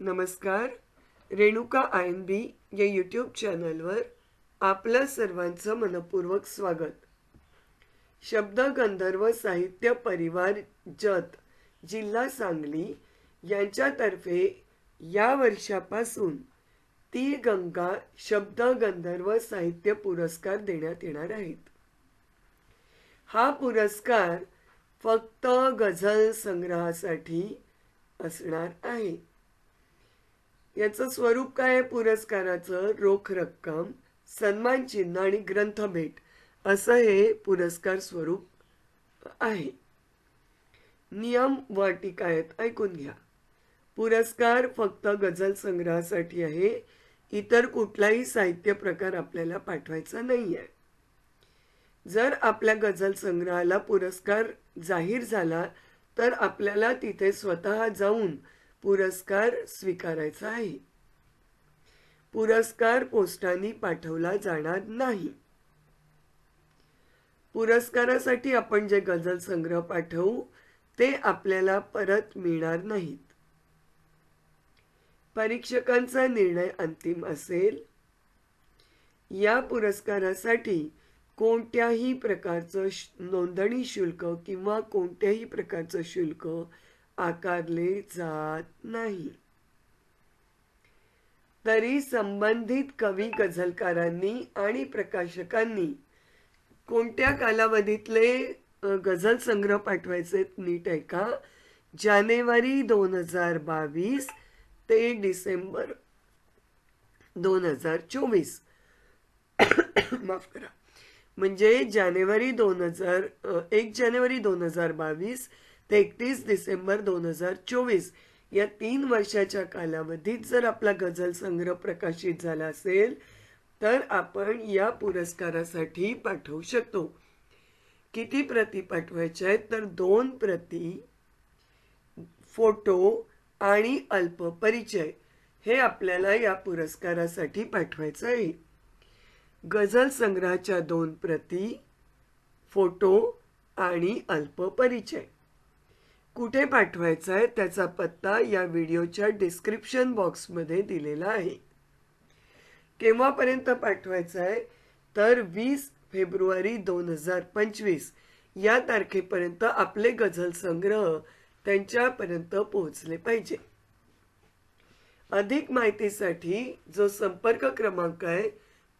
नमस्कार Renuka I N बी या YouTube चॅनलवर आपलं सर्वांचं मनपूर्वक स्वागत. शब्द गंधर्व साहित्य परिवार जत जिल्हा सांगली यांच्यातर्फे या वर्षापासून ती गंगा शब्द गंधर्व साहित्य पुरस्कार देण्यात येणार आहेत. हा पुरस्कार फक्त गझल संग्रहासाठी असणार आहे. याचं स्वरूप काय आहे? पुरस्काराचं रोख रक्कम सन्मान चिन्ह आणि ग्रंथ भेट. असं हे पुरस्कार स्वरूप आहे. नियम व अटी आहेत. ऐकून घ्या. पुरस्कार फक्त गझल संग्रहासाठी आहे. इतर कुठलाही साहित्य प्रकार आपल्याला पाठवायचा नाही आहे जर आपल्या गझल संग्रहाला पुरस्कार जाहीर झाला तर आपल्याला तिथे स्वतः जाऊन पुरस्कार स्वीकारायचा आहे. पुरस्कार पोस्टाने पाठवला जाणार नाही. पुरस्कारासाठी आपण जे गझल संग्रह पाठवू ते आपल्याला परत मिळणार नाहीत. परीक्षकांचा निर्णय अंतिम असेल. या पुरस्कारासाठी कोणत्याही प्रकारचं नोंदणी शुल्क किंवा कोणत्याही प्रकारचं शुल्क आकारले जात नाही. तरी संबंधित कवी गझलकारांनी आणि प्रकाशकांनी कोणत्या कालावधीतले गझल संग्रह पाठवायचे नीट आहे का? जानेवारी दोन हजार बावीस ते डिसेंबर दोन हजार चोवीस. माफ करा. म्हणजे जानेवारी दोन हजार एक जानेवारी दोन हजार बावीस ते एकतीस डिसेंबर दोन हजार चोवीस. या तीन वर्षाच्या कालावधीत जर आपला गझल संग्रह प्रकाशित झाला असेल तर आपण या पुरस्कारासाठी पाठवू शकतो. किती प्रती पाठवायच्या आहेत? तर दोन प्रती फोटो आणि अल्प परिचय. हे आपल्याला या पुरस्कारासाठी पाठवायचं आहे. गझल संग्रहाच्या दोन प्रती फोटो आणि अल्प परिचय. कुठे पाठवायचा आहे त्याचा पत्ता या व्हिडिओच्या डिस्क्रिप्शन बॉक्समध्ये दिलेला आहे. केव्हापर्यंत पाठवायचा आहे तर वीस फेब्रुवारी दोन हजार पंचवीस या तारखेपर्यंत आपले गझल संग्रह त्यांच्यापर्यंत पोहोचले पाहिजे. अधिक माहितीसाठी जो संपर्क क्रमांक आहे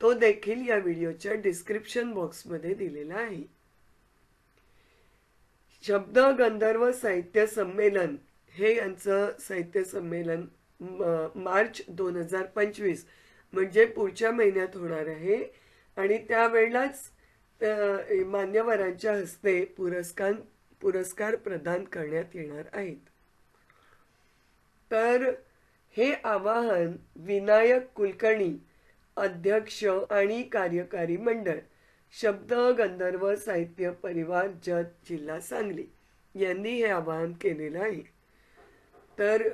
तो देखील या व्हिडिओच्या डिस्क्रिप्शन बॉक्समध्ये दिलेला आहे. शब्द गंधर्व साहित्य संमेलन हे यांचं साहित्य संमेलन मार्च दोन हजार पंचवीस म्हणजे पुढच्या महिन्यात होणार आहे. आणि त्यावेळेलाच मान्यवरांच्या हस्ते पुरस्कार पुरस्कार प्रदान करण्यात येणार आहेत. तर हे आवाहन विनायक कुलकर्णी अध्यक्ष आणि कार्यकारी मंडळ शब्द गंधर्व साहित्य परिवार जत जिल्हा सांगली यांनी हे आवाहन केलेलं आहे. तर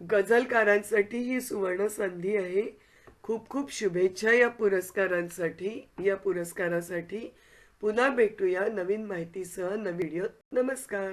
गझलकारांसाठी ही सुवर्ण संधी आहे. खूप खूप शुभेच्छा या पुरस्कारांसाठी या पुरस्कारासाठी. पुन्हा भेटूया नवीन माहितीसह नवीन व्हिडिओ नमस्कार.